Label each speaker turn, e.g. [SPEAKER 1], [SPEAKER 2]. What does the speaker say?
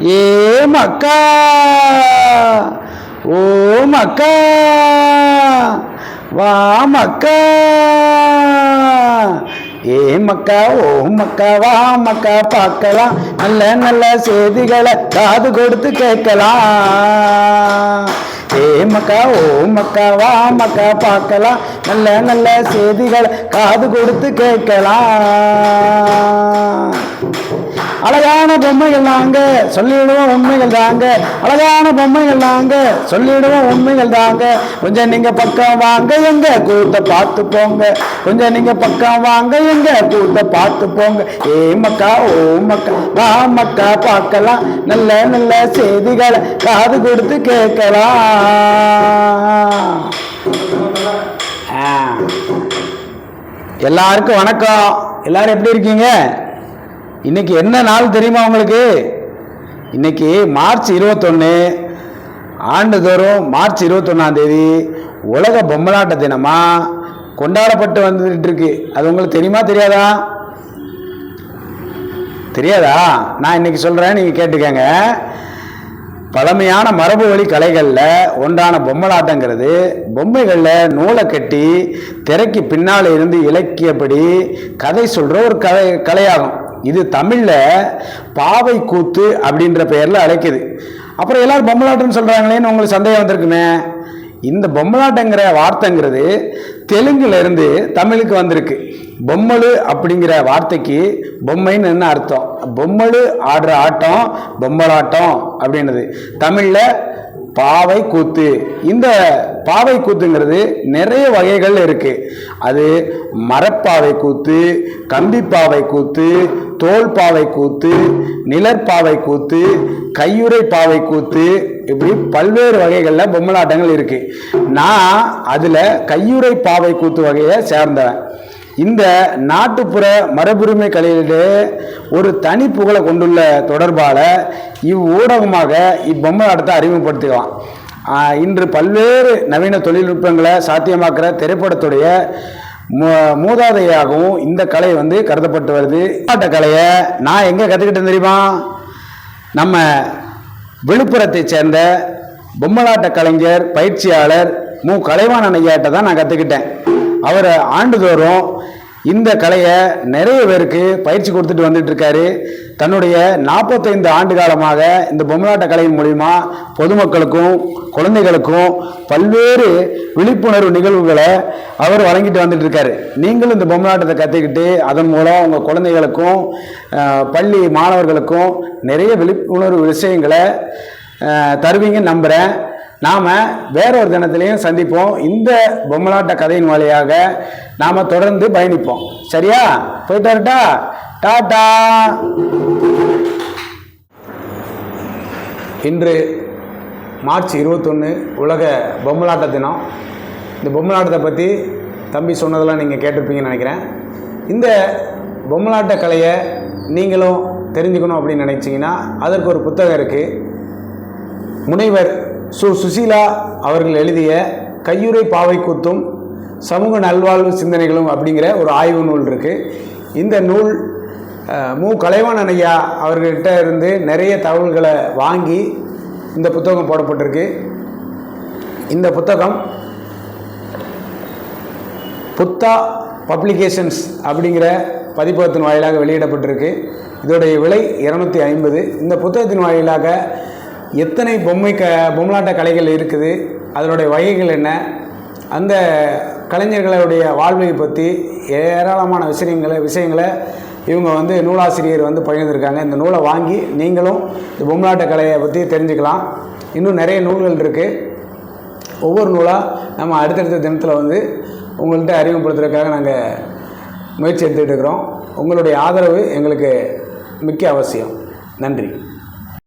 [SPEAKER 1] ஏ மக்கா ஓ மக்கா வா மக்கா ஏ மக்கா ஓ மக்கா வா மக்கா பார்க்கலாம். நல்ல நல்ல செய்திகளை காது கொடுத்து கேட்கலாம். ஏ மக்கா ஓ மக்கா வா மக்கா பார்க்கலாம். நல்ல நல்ல செய்திகளை காது கொடுத்து கேட்கலாம். அழகான பொம்மைகள் தாங்க சொல்லிடுவோம் உண்மைகள் தாங்க. அழகான பொம்மைகள் தாங்க சொல்லிடுவோம் உண்மைகள் தாங்க. கொஞ்சம் நீங்க பக்கம் வாங்க எங்க கூத்த பார்த்து போங்க. கொஞ்சம் நீங்க பக்கம் வாங்க எங்க கூத்த பார்த்து போங்க. ஏ மக்கா ஓ மக்கா வா மக்கா பார்க்கலாம். நல்ல நல்ல செய்திகளை காது கொடுத்து கேட்கலாம். ஆ. எல்லாருக்கும் வணக்கம். எல்லாரும் எப்படி இருக்கீங்க? இன்னைக்கு என்ன நாள் தெரியுமா உங்களுக்கு? இன்னைக்கு மார்ச் இருபத்தொன்று ஆண்டுதோறும் மார்ச் இருபத்தொன்னாம் தேதி உலக பொம்மலாட்ட தினமாக கொண்டாடப்பட்டு வந்துட்டு இருக்கு அது உங்களுக்கு தெரியுமா தெரியாதா? தெரியாதா? நான் இன்னைக்கு சொல்கிறேன் நீங்கள் கேட்டுக்கங்க. பழமையான மரபு வழி கலைகளில் ஒன்றான பொம்மலாட்டங்கிறது பொம்மைகளில் நூலை கட்டி திரைக்கு பின்னால் இருந்து இலக்கியப்படி கதை சொல்கிற ஒரு கலை கலையாகும். இது தமிழில் பாவை கூத்து அப்படின்ற பெயரில் அழைக்குது. அப்புறம் எல்லாரும் பொம்மலாட்டம்னு சொல்கிறாங்களேன்னு உங்களுக்கு சந்தேகம் வந்திருக்குமே. இந்த பொம்மலாட்டங்கிற வார்த்தைங்கிறது தெலுங்குலேருந்து தமிழுக்கு வந்திருக்கு. பொம்மலு அப்படிங்கிற வார்த்தைக்கு பொம்மைன்னு என்ன அர்த்தம்? பொம்மலு ஆடுற ஆட்டம் பொம்மலாட்டம் அப்படின்றது தமிழில் பாவை கூத்து. இந்த பாவை கூத்துங்கிறது நிறைய வகைகள் இருக்கு. அது மரப்பாவை கூத்து கம்பிப்பாவை கூத்து தோல் பாவை கூத்து நிலற்பாவை கூத்து கையுறை பாவை கூத்து இப்படி பல்வேறு வகைகளில் பொம்மலாட்டங்கள் இருக்கு. நான் அதில் கையுறை பாவை கூத்து வகையை சேர்ந்தவன். இந்த நாட்டுப்புற மரபுரிமை கலையிலே ஒரு தனி புகழை கொண்டுள்ள தொடர்பால் இவ்வூடகமாக இப்பொம்மலாட்டத்தை அறிமுகப்படுத்திக்கலாம் இன்று பல்வேறு நவீன தொழில்நுட்பங்களை சாத்தியமாக்குற திரைப்படத்துடைய மூதாதையாகவும் இந்த கலை வந்து கருதப்பட்டு வருது. பாட்ட கலையை நான் எங்கே கற்றுக்கிட்டேன் தெரியுமா? நம்ம விழுப்புரத்தைச் சேர்ந்த பொம்மலாட்ட கலைஞர் பயிற்சியாளர் மு கலைவாணன் ஐயாட்ட தான் நான் கற்றுக்கிட்டேன் அவர் ஆண்டுதோறும் இந்த கலையை நிறைய பேருக்கு பயிற்சி கொடுத்துட்டு வந்துட்டு இருக்காரு. தன்னுடைய நாற்பத்தைந்து ஆண்டு காலமாக இந்த பொம்மலாட்ட கலையின் மூலிமா பொதுமக்களுக்கும் குழந்தைகளுக்கும் பல்வேறு விழிப்புணர்வு நிகழ்வுகளை அவர் வழங்கிட்டு வந்துட்டு இருக்காரு. நீங்களும் இந்த பொம்மலாட்டத்தை கற்றுக்கிட்டு அதன் மூலம் உங்கள் குழந்தைகளுக்கும் பள்ளி மாணவர்களுக்கும் நிறைய விழிப்புணர்வு விஷயங்களை தருவீங்கன்னு நம்புகிறேன் நாம் வேறொரு தினத்திலையும் சந்திப்போம். இந்த பொம்மலாட்ட கதையின் வழியாக நாம் தொடர்ந்து பயணிப்போம். சரியா? போயிட்டு வரட்டா? இன்று மார்ச் இருபத்தொன்று உலக பொம்மலாட்ட தினம். இந்த பொம்மலாட்டத்தை பற்றி தம்பி சொன்னதெல்லாம் நீங்கள் கேட்டிருப்பீங்கன்னு நினைக்கிறேன். இந்த பொம்மலாட்ட கலையை நீங்களும் தெரிஞ்சுக்கணும் அப்படின்னு நினச்சிங்கன்னா அதற்கு ஒரு புத்தகம் இருக்குது முனைவர் சு சுசீலா அவர்கள் எழுதிய கையுறை பாவை கூத்தும் சமூக நல்வாழ்வு சிந்தனைகளும் அப்படிங்கிற ஒரு ஆய்வு நூல் இருக்குது இந்த நூல் மு. கலைவாணன் ஐயா அவர்கிட்ட இருந்து நிறைய தகவல்களை வாங்கி இந்த புத்தகம் போடப்பட்டிருக்கு. இந்த புத்தகம் புத்தா பப்ளிகேஷன்ஸ் அப்படிங்கிற பதிப்பகத்தின் வாயிலாக வெளியிடப்பட்டிருக்கு. இதோடைய விலை இரநூத்தி ஐம்பது. இந்த புத்தகத்தின் வாயிலாக எத்தனை பொம்மை க பொம்மலாட்ட கலைகள் இருக்குது? அதனுடைய வகைகள் என்ன? அந்த கலைஞர்களுடைய வாழ்வை பற்றி ஏராளமான விஷயங்களை விஷயங்களை இவங்க வந்து நூலாசிரியர் வந்து பகிர்ந்திருக்காங்க. இந்த நூலை வாங்கி நீங்களும் இந்த பொம்மலாட்ட கலையை பற்றி தெரிஞ்சுக்கலாம். இன்னும் நிறைய நூல்கள் இருக்குது ஒவ்வொரு நூலாக நம்ம அடுத்தடுத்த தினத்தில் வந்து உங்கள்கிட்ட அறிமுகப்படுத்துறதுக்காக நாங்கள் முயற்சி எடுத்துகிட்டு இருக்கிறோம். உங்களுடைய ஆதரவு எங்களுக்கு மிக்க அவசியம். நன்றி.